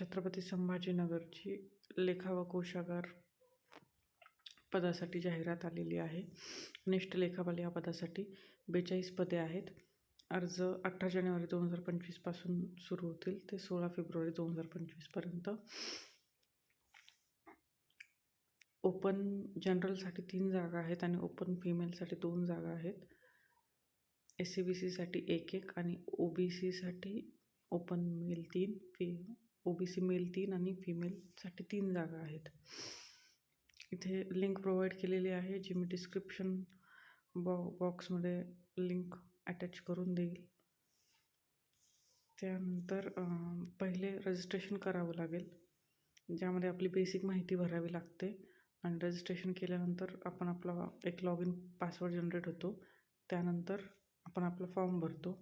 छत्रपती संभाजीनगरची लेखा व कोशागार पदासाठी जाहिरात आलेली आहे. निष्ठ लेखापाल या पदासाठी बेचाळीस पदे आहेत. अर्ज अठरा जानेवारी दोन हजार पंचवीसपासून सुरू होतील. ते सोळा फेब्रुवारी दोन हजार पंचवीसपर्यंत ओपन जनरलसाठी तीन जागा आहेत आणि ओपन फिमेलसाठी दोन जागा आहेत. एस सी बी सीसाठी एक एक आणि ओ बी सीसाठी ओपन मेल तीन फी ओ बी सी मेल तीन आणि फिमेलसाठी तीन जागा आहेत. इथे लिंक प्रोव्हाइड केलेली आहे जी मी डिस्क्रिप्शन बॉ बॉक्समध्ये लिंक अटॅच करून देईल. त्यानंतर पहिले रजिस्ट्रेशन करावं लागेल ज्यामध्ये आपली बेसिक माहिती भरावी लागते. आणि रजिस्ट्रेशन केल्यानंतर आपण आपला एक लॉग इन पासवर्ड जनरेट होतो. त्यानंतर आपण आपला फॉर्म भरतो.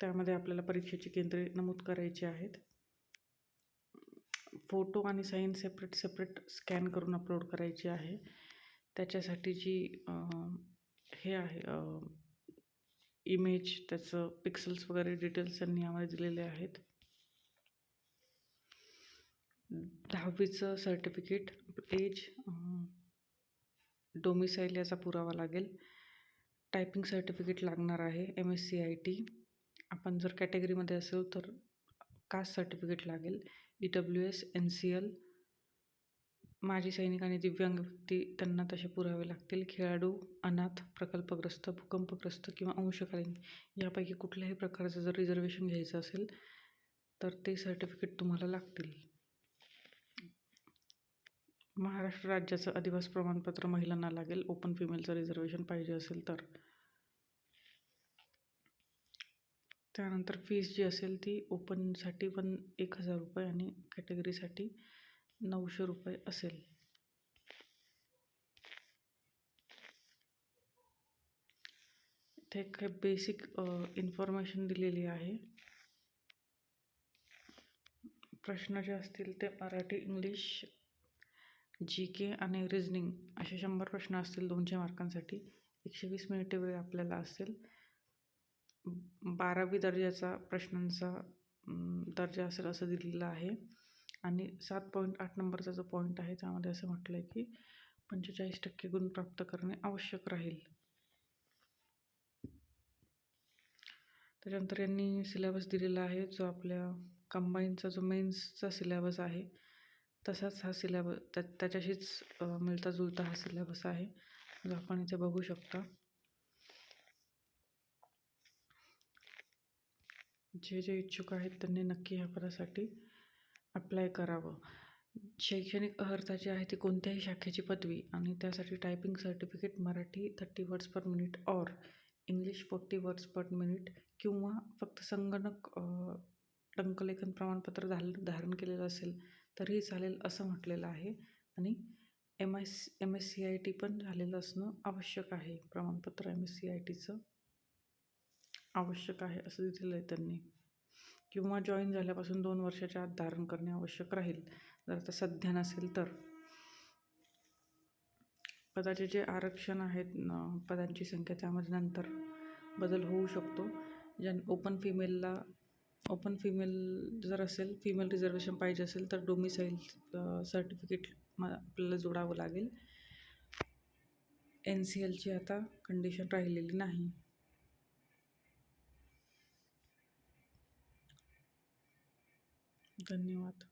त्यामध्ये आपल्याला परीक्षेची केंद्रे नमूद करायची आहेत. फोटो आणि साईन सेपरेट सेपरेट स्कॅन करून अपलोड करायची आहे. त्याच्यासाठी जी हे आहे इमेज त्याचं पिक्सल्स वगैरे डिटेल्स त्यांनी आम्हाला दिलेले आहेत. दहावीचं सर्टिफिकेट एज डोमिसाईल याचा पुरावा लागेल. टायपिंग सर्टिफिकेट लागणार आहे M S C I T आपण जर कॅटेगरीमध्ये असेल तर कास्ट सर्टिफिकेट लागेल. E W S N C L माजी सैनिक आणि दिव्यांग व्यक्ती त्यांना तसे पुरावे लागतील. खेळाडू अनाथ प्रकल्पग्रस्त भूकंपग्रस्त किंवा अंशकालीन यापैकी कुठल्याही प्रकारचं जर रिझर्वेशन घ्यायचं असेल तर ते सर्टिफिकेट तुम्हाला लागतील. महाराष्ट्र राज्याचं अधिवास प्रमाणपत्र महिलांना लागेल. ओपन फिमेलचं रिझर्वेशन पाहिजे असेल तर. त्यानंतर फीस जी असेल ती ओपनसाठी पण एक हजार रुपये आणि कॅटेगरीसाठी नऊशे रुपये असेल. इथे काही बेसिक इन्फॉर्मेशन दिलेली आहे. प्रश्न जे असतील ते मराठी इंग्लिश जी के आणि रिझनिंग असे शंभर प्रश्न असतील दोनशे मार्कांसाठी एकशे वीस मिनिटे वेळ आपल्याला असेल. बारावी दर्जाचा प्रश्नांचा दर्जा असेल असं दिलेलं आहे. आणि सात पॉईंट आठ नंबरचा जो पॉईंट आहे त्यामध्ये असं म्हटलं आहे की पंचेचाळीस टक्के गुण प्राप्त करणे आवश्यक राहील. त्याच्यानंतर यांनी सिलेबस दिलेला आहे जो आपल्या कंबाईनचा जो मेन्सचा सिलेबस आहे तसाच हा सिलेबस त्या त्याच्याशीच मिळता जुळता हा सिलेबस आहे. जो आपण इथे बघू शकता. जे जे इच्छुक आहेत त्यांनी नक्की ह्या पदासाठी अप्लाय करावं. शैक्षणिक अर्हता जी आहे ती कोणत्याही शाखेची पदवी आणि त्यासाठी typing certificate Marathi thirty words per minute or English forty words per minute किंवा फक्त संगणक टंकलेखन प्रमाणपत्र धाल धारण केलेलं असेल तरीही चालेल असं म्हटलेलं आहे आणि M S M S C I T पण झालेलं असणं आवश्यक आहे. प्रमाणपत्र एम एस सी आय टीचं आवश्यक आहे असं दिलेलं आहे त्यांनी. किंवा जॉईन झाल्यापासून दोन वर्षाच्या आत धारण करणे आवश्यक राहील. जर आता सध्या नसेल तर. पदाचे जे आरक्षण आहेत पदांची संख्या त्यामध्ये नंतर बदल होऊ शकतो. ज्या ओपन फिमेलला ओपन फिमेल जर असेल फिमेल रिझर्वेशन पाहिजे असेल तर डोमिसाईल सर्टिफिकेट म आपल्याला जोडावं लागेल. एन सी एलची आता कंडिशन राहिलेली नाही. धन्यवाद.